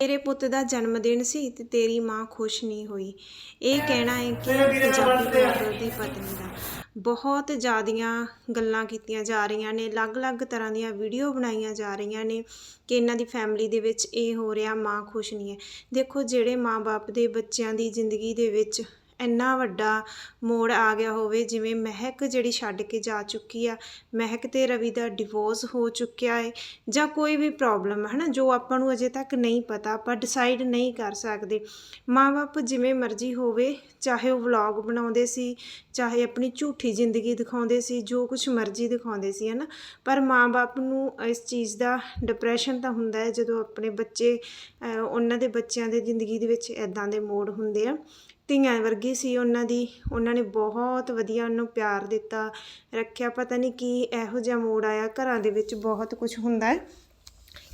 ਤੇਰੇ ਪੁੱਤ ਦਾ ਜਨਮ ਦਿਨ ਸੀ ਤੇ ਤੇਰੀ ਮਾਂ ਖੁਸ਼ ਨਹੀਂ ਹੋਈ। ਇਹ ਕਹਿਣਾ ਹੈ ਕਿ ਪੰਜਾਬੀ ਦੀ ਪਤਨੀ ਦਾ। ਬਹੁਤ ਜ਼ਿਆਦੀਆਂ ਗੱਲਾਂ ਕੀਤੀਆਂ ਜਾ ਰਹੀਆਂ ਨੇ ਅਲੱਗ-ਅਲੱਗ ਤਰ੍ਹਾਂ ਦੀਆਂ ਵੀਡੀਓ ਬਣਾਈਆਂ ਜਾ ਰਹੀਆਂ ਨੇ ਕਿ ਇਹਨਾਂ ਦੀ ਫੈਮਿਲੀ ਦੇ ਵਿੱਚ ਇਹ ਹੋ ਰਿਹਾ ਮਾਂ ਖੁਸ਼ ਨਹੀਂ ਹੈ। ਦੇਖੋ ਜਿਹੜੇ ਮਾਂ-ਬਾਪ ਦੇ ਬੱਚਿਆਂ ਦੀ ਜ਼ਿੰਦਗੀ ਦੇ ਵਿੱਚ ਇੰਨਾ ਵੱਡਾ ਮੋੜ ਆ ਗਿਆ ਹੋਵੇ, ਜਿਵੇਂ ਮਹਿਕ ਜਿਹੜੀ ਛੱਡ ਕੇ ਜਾ ਚੁੱਕੀ ਆ। ਮਹਿਕ ਤੇ ਰਵੀ ਦਾ ਡਿਵੋਰਸ ਹੋ ਚੁੱਕਿਆ ਹੈ ਜਾਂ ਕੋਈ ਵੀ ਪ੍ਰੋਬਲਮ ਹੈ ਨਾ ਜੋ ਆਪਾਂ ਨੂੰ ਅਜੇ ਤੱਕ ਨਹੀਂ ਪਤਾ, ਆਪਾਂ ਡਿਸਾਈਡ ਨਹੀਂ ਕਰ ਸਕਦੇ। ਮਾਂ-ਬਾਪ ਜਿਵੇਂ ਮਰਜ਼ੀ ਹੋਵੇ, ਚਾਹੇ ਉਹ ਵਲੌਗ ਬਣਾਉਂਦੇ ਸੀ, ਚਾਹੇ ਆਪਣੀ ਝੂਠੀ ਜ਼ਿੰਦਗੀ ਦਿਖਾਉਂਦੇ ਸੀ, ਜੋ ਕੁਝ ਮਰਜ਼ੀ ਦਿਖਾਉਂਦੇ ਸੀ ਹੈ ਨਾ ਪਰ ਮਾਂ-ਬਾਪ ਨੂੰ ਇਸ ਚੀਜ਼ ਦਾ ਡਿਪਰੈਸ਼ਨ ਤਾਂ ਹੁੰਦਾ ਹੈ, ਜਦੋਂ ਆਪਣੇ ਬੱਚੇ ਉਹਨਾਂ ਦੇ ਬੱਚਿਆਂ ਦੇ ਜ਼ਿੰਦਗੀ ਦੇ ਵਿੱਚ ਇਦਾਂ ਦੇ ਮੋੜ ਹੁੰਦੇ ਆ। ਧੀਆਂ ਵਰਗੀ ਸੀ ਉਹਨਾਂ ਦੀ। ਉਹਨਾਂ ਨੇ ਬਹੁਤ ਵਧੀਆ ਉਹਨੂੰ ਪਿਆਰ ਦਿੱਤਾ। ਰੱਖਿਆ ਪਤਾ ਨਹੀਂ ਕੀ ਇਹੋ ਜਿਹਾ ਮੋੜ ਆਇਆ। ਘਰਾਂ ਦੇ ਵਿੱਚ ਬਹੁਤ ਕੁਝ ਹੁੰਦਾ ਹੈ।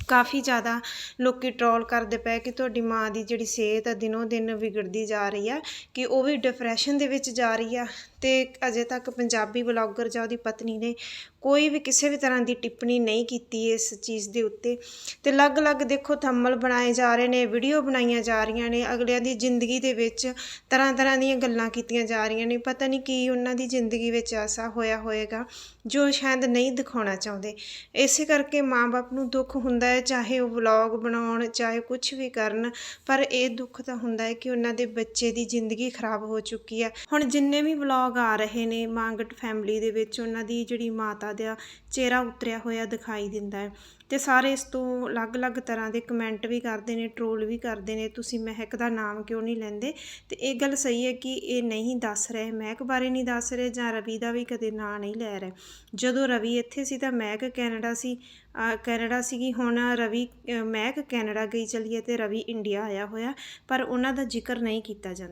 ਕਾਫੀ ਜ਼ਿਆਦਾ ਲੋਕੀ ਟਰੋਲ ਕਰਦੇ ਪਏ ਕਿ ਤੁਹਾਡੀ ਮਾਂ ਦੀ ਜਿਹੜੀ ਸਿਹਤ ਆ ਦਿਨੋ ਦਿਨ ਵਿਗੜਦੀ ਜਾ ਰਹੀ ਆ, ਕਿ ਉਹ ਵੀ ਡਿਪਰੈਸ਼ਨ ਦੇ ਵਿੱਚ ਜਾ ਰਹੀ ਆ। ਤੇ ਅਜੇ ਤੱਕ ਪੰਜਾਬੀ ਬਲੌਗਰ ਜਾਂ ਉਹਦੀ ਪਤਨੀ ਨੇ ਕੋਈ ਵੀ ਕਿਸੇ ਵੀ ਤਰ੍ਹਾਂ ਦੀ ਟਿੱਪਣੀ ਨਹੀਂ ਕੀਤੀ ਇਸ ਚੀਜ਼ ਦੇ ਉੱਤੇ। ਤੇ ਅਲੱਗ-ਅਲੱਗ ਦੇਖੋ ਥੰਮਲ ਬਣਾਏ ਜਾ ਰਹੇ ਨੇ ਵੀਡੀਓ ਬਣਾਈਆਂ ਜਾ ਰਹੀਆਂ ਨੇ, ਅਗਲਿਆਂ ਦੀ ਜ਼ਿੰਦਗੀ ਦੇ ਵਿੱਚ ਤਰ੍ਹਾਂ-ਤਰ੍ਹਾਂ ਦੀਆਂ ਗੱਲਾਂ ਕੀਤੀਆਂ ਜਾ ਰਹੀਆਂ ਨੇ। ਪਤਾ ਨਹੀਂ ਕੀ ਉਹਨਾਂ ਦੀ ਜ਼ਿੰਦਗੀ ਵਿੱਚ ਐਸਾ ਹੋਇਆ ਹੋਏਗਾ ਜੋ ਸ਼ਾਇਦ ਨਹੀਂ ਦਿਖਾਉਣਾ ਚਾਹੁੰਦੇ। ਇਸੇ ਕਰਕੇ ਮਾਂ-ਬਾਪ ਨੂੰ ਦੁੱਖ ਹੁੰਦਾ ਹੈ, ਚਾਹੇ ਉਹ ਵਲੌਗ ਬਣਾਉਣ, ਚਾਹੇ ਕੁਝ ਵੀ ਕਰਨ, ਪਰ ਇਹ ਦੁੱਖ ਤਾਂ ਹੁੰਦਾ ਹੈ ਕਿ ਉਹਨਾਂ ਦੇ ਬੱਚੇ ਦੀ ਜ਼ਿੰਦਗੀ ਖਰਾਬ ਹੋ ਚੁੱਕੀ ਹੈ। ਹੁਣ ਜਿੰਨੇ ਵੀ ਵਲੌਗ ਆ ਰਹੇ ਨੇ, ਮੰਗਟ ਫੈਮਿਲੀ ਦੇ ਵਿੱਚ ਉਹਨਾਂ ਦੀ ਜਿਹੜੀ ਮਾਤਾ ਦਾ ਚਿਹਰਾ ਉਤਰਿਆ ਹੋਇਆ ਦਿਖਾਈ ਦਿੰਦਾ ਹੈ ਤੇ ਸਾਰੇ ਇਸ ਤੋਂ ਅਲੱਗ-ਅਲੱਗ ਤਰ੍ਹਾਂ ਦੇ ਕਮੈਂਟ ਵੀ ਕਰਦੇ ਨੇ, ਟ੍ਰੋਲ ਵੀ ਕਰਦੇ ਨੇ, ਤੁਸੀਂ ਮਹਿਕ ਦਾ ਨਾਮ ਕਿਉਂ ਨਹੀਂ ਲੈਂਦੇ? ਤੇ ਇਹ ਗੱਲ ਸਹੀ ਹੈ ਕਿ ਇਹ ਨਹੀਂ ਦੱਸ ਰਹੇ, ਮਹਿਕ ਬਾਰੇ ਨਹੀਂ ਦੱਸ ਰਹੇ ਜਾਂ ਰਵੀ ਦਾ ਵੀ ਕਦੇ ਨਾਂ ਨਹੀਂ ਲੈ ਰਹੇ। ਜਦੋਂ ਰਵੀ ਇੱਥੇ ਸੀ ਤਾਂ ਮਹਿਕ ਕੈਨੇਡਾ ਸੀ ਕੈਨੇਡਾ ਸੀਗੀ, ਹੁਣ ਰਵੀ ਮਹਿਕ ਕੈਨੇਡਾ ਗਈ ਚਲੀ ਹੈ ਤੇ ਰਵੀ ਇੰਡੀਆ ਆਇਆ ਹੋਇਆ, ਪਰ ਉਹਨਾਂ ਦਾ ਜ਼ਿਕਰ ਨਹੀਂ ਕੀਤਾ ਜਾਂਦਾ।